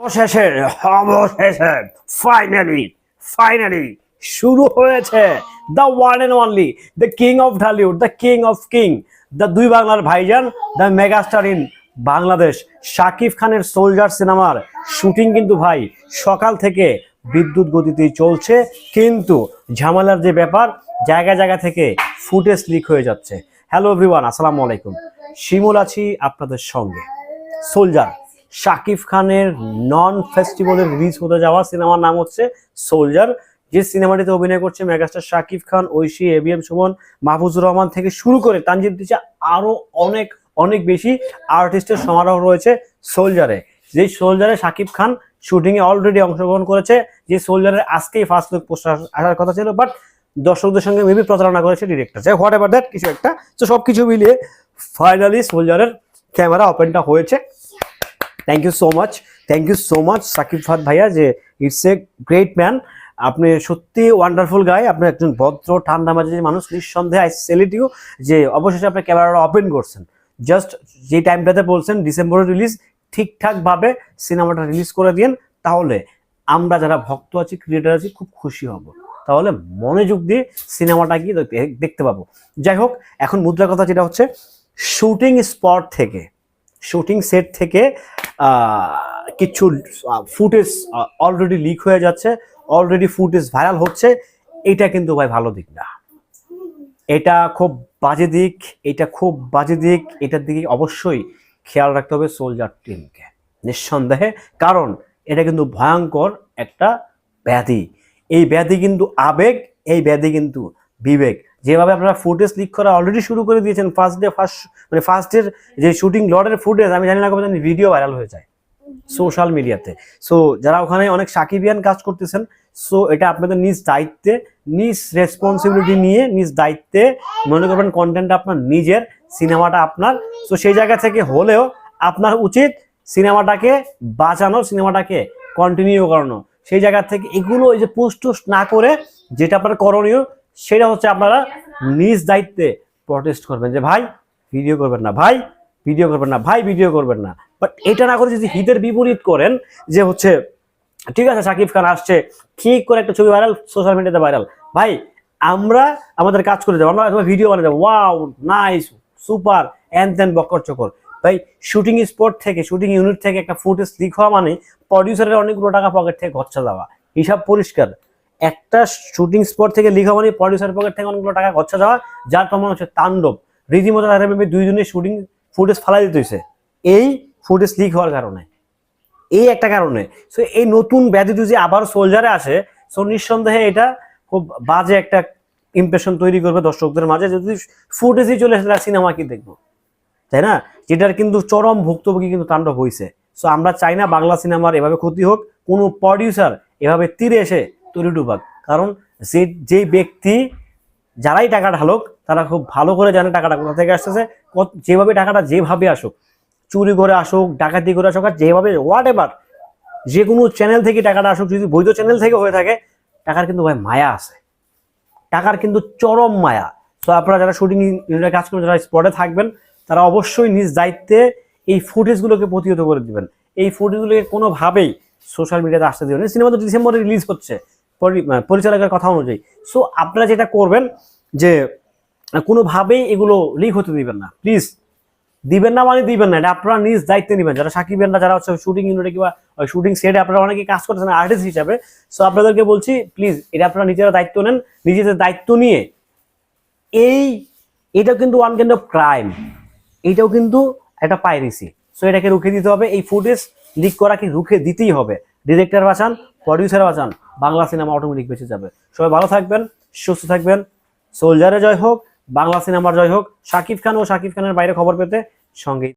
অবশেষে অবশেষে finally finally শুরু হয়েছে the one and only the king of Dhallywood the king of king the দুই বাংলার ভাইজান the megastar in Bangladesh, Shakib খানের সোলজার সিনেমার শুটিং কিন্তু ভাই, সকাল থেকে বিদ্যুৎ গতিতেই চলছে, কিন্তু ঝামেলার যে ব্যাপার, জায়গা জায়গা থেকে ফুটেজ লিক হয়ে যাচ্ছে। হ্যালো এভরিওয়ান আসসালামু আলাইকুম। শিমুল আছি আপনাদের সঙ্গে। সোলজার শাকিব খানের নন ফেস্টিভ্যালে রিলিজ হতে যাওয়া সিনেমার নাম হচ্ছে সোলজার যে সিনেমাটিতে অভিনয় করছে মেগাস্টার শাকিব খান, ঐশী এবিএম সুমন, মাহফুজুর রহমান থেকে শুরু করে তানজিব দিচ্ছে আরও অনেক অনেক বেশি আর্টিস্টের সমারোহ রয়েছে সোলজারে যে সোলজারে শাকিব খান শুটিং এ অলরেডি অংশগ্রহণ করেছে, যে সোলজারের আজকেই ফার্স্ট লুক পোস্টার আসার কথা ছিল বাট দর্শকদের সঙ্গে মেবি প্রতারণা করেছে ডিরেক্টর যাই হোয়াট এভার দ্যাট কিছু একটা। তো সব কিছু মিলিয়ে ফাইনালি সোলজারের ক্যামেরা ওপেনটা হয়েছে। Thank you so much thank you so much Sakib ফাদ ভাইয়া যে ইটস এ গ্রেট ম্যান আপনি সত্যি ওয়ান্ডারফুল গাই আপনি একজন ভদ্র, ঠান্ডা মাঝে মানুষ, নিঃসন্দেহে আই সেলিট ইউ যে অবশেষে আপনি ক্যামেরাটা ওপেন করছেন। জাস্ট যে টাইমটাতে বলছেন ডিসেম্বরে রিলিজ ঠিকঠাকভাবে সিনেমাটা রিলিজ করে দিন তাহলে আমরা যারা ভক্ত আছি ক্রিয়েটার আছি, খুব খুশি হব। তাহলে মনোযোগ দিয়ে সিনেমাটা গিয়ে দেখতে- পাবো। যাই হোক, এখন মুদ্রা কথা যেটা হচ্ছে শুটিং স্পট থেকে শুটিং সেট থেকে কিছু ফুটেজ অলরেডি লিক হয়ে যাচ্ছে। অলরেডি ফুটেজ ভাইরাল হচ্ছে। এটা কিন্তু ভাই ভালো দিক না। এটা খুব বাজে দিক, এটা খুব বাজে দিক। এটার দিকে অবশ্যই খেয়াল রাখতে হবে সোলজার টিমকে নিঃসন্দেহে। কারণ এটা কিন্তু ভয়ঙ্কর একটা ব্যাধি। এই ব্যাধি কিন্তু আবেগ, এই ব্যাধি কিন্তু বিবেক। যেভাবে আপনারা ফুটেজ লিক করা অলরেডি শুরু করে দিয়েছেন ফার্স্ট ডে ফার্স্ট মানে ফার্স্ট ডের যে শুটিং লটের ফুটেজ আমি জানি না কবে জানি ভিডিও ভাইরাল হয়ে যায় সোশ্যাল মিডিয়াতে সো যারা ওখানে অনেক সাকিবিয়ান কাজ করতেছেন সো এটা আপনাদের নিজ দায়িত্বে, নিজ রেসপন্সিবিলিটি নিয়ে, নিজ দায়িত্বে মনে করবেন কন্টেন্ট আপনার নিজের সিনেমাটা আপনার। সো সেই জায়গা থেকে হলেও আপনার উচিত সিনেমাটাকে বাঁচানো সিনেমাটাকে কন্টিনিউ করানো। সেই জায়গা থেকে এগুলো এই যে পোস্ট না করে, যেটা আপনার করণীয় সেটা হচ্ছে আপনারা নিজ দায়িত্বে প্রটেস্ট করবেন যে, ভাই ভিডিও করবেন না, ভাই ভিডিও করবেন না, ভাই ভিডিও করবেন না। বাট এটা না করে যদি হিতের বিপরীত করেন, যে হচ্ছে, ঠিক আছে, সাকিব খান আসছে, ঠিক করে একটা ছবি ভাইরাল সোশ্যাল মিডিয়াতে ভাইরাল ভাই, আমরা আমাদের কাজ করে যাব আমরা ভিডিও বানিয়ে যাব ওয়াও নাইস সুপার এন তেন বকর চকর। ভাই শুটিং স্পট থেকে শুটিং ইউনিট থেকে একটা ফুটেজ লিক হওয়া মানে প্রডিউসারের অনেকগুলো টাকা পকেট থেকে খরচা দেওয়া। হিসাব পরিষ্কার। একটা শুটিং স্পট থেকে হওয়া মানে প্রডিউসার পকেট থেকে অনেকগুলো টাকা খরচা দেওয়া যার প্রমাণ হচ্ছে তাণ্ডব। রীতিমতো তাদের ভেবে দুইজনের শুটিং ফুটেজ ফালাই দিতে হয়েছে। এই ফুটেজ লিক হওয়ার কারণে। এই একটা কারণে। সো এই নতুন ব্যাধি যদি আবার সোলজারে আসে সো নিঃসন্দেহে এটা খুব বাজে একটা ইমপ্রেশন তৈরি করবে দর্শকদের মাঝে যদি ফুটেজই চলে আসে সিনেমা কি দেখব? তাই না? যেটার কিন্তু চরম ভুক্তভোগী কিন্তু তাণ্ডব হয়েছে সো আমরা চাই না বাংলা সিনেমার এভাবে ক্ষতি হোক, কোনো প্রডিউসার এভাবে তীরে এসে তৈরি ডুবাক কারণ যে, যেই ব্যক্তি যারাই টাকা ঢালুক, তারা খুব ভালো করে জানে টাকাটা কোথা থেকে আসতেছে যেভাবে টাকাটা যেভাবে আসুক, চুরি করে আসুক, ডাকাতি করে আসুক, আর যেভাবে হোয়াট এভার যে কোনো চ্যানেল থেকে টাকাটা আসুক, যদি বৈধ চ্যানেল থেকে হয়ে থাকে, টাকার কিন্তু ভাই মায়া আছে। টাকার কিন্তু চরম মায়া। তো আপনারা যারা শুটিং ইউনিটে কাজ করেন যারা স্পটে থাকবেন, তারা অবশ্যই নিজ দায়িত্বে এই ফুটেজগুলোকে প্রতিহত করে দিবেন। এই ফুটেজগুলোকে কোনোভাবেই সোশ্যাল মিডিয়াতে আসতে দিবেন সিনেমা তো ডিসেম্বরে রিলিজ হচ্ছে। পরিচালকের কথা অনুযায়ী। সো আপনারা যেটা করবেন যে, কোনোভাবেই এগুলো লিক হতে দিবেন না। প্লিজ দিবেন না মানে দিবেন না। এটা আপনারা নিজ দায়িত্বে নেবেন। যারা সাকিবেনরা যারা হচ্ছে শুটিং ইউনিটে কিংবা শুটিং সেটে আপনারা অনেকে কাজ করতেছেন আর্টিস্ট হিসাবে। সো আপনাদেরকে বলছি প্লিজ এটা আপনারা নিজেরা দায়িত্ব নেন। নিজেদের দায়িত্ব নিয়ে এই, এটাও কিন্তু ওয়ান কাইন্ড অফ ক্রাইম এটাও কিন্তু একটা পাইরেসি সো এটাকে রুখে দিতে হবে। এই ফুটেজ লিক করাকে রুখে দিতেই হবে। ডিরেক্টর বাঁচান প্রডিউসার বাঁচান। বাংলা সিনেমা অটোমেটিক বেঁচে যাবে। সবাই ভালো থাকবেন, সুস্থ থাকবেন। সোলজারে জয় হোক, বাংলা সিনেমার জয় হোক। শাকিব খান ও শাকিব খানের বাইরে খবর পেতে সঙ্গে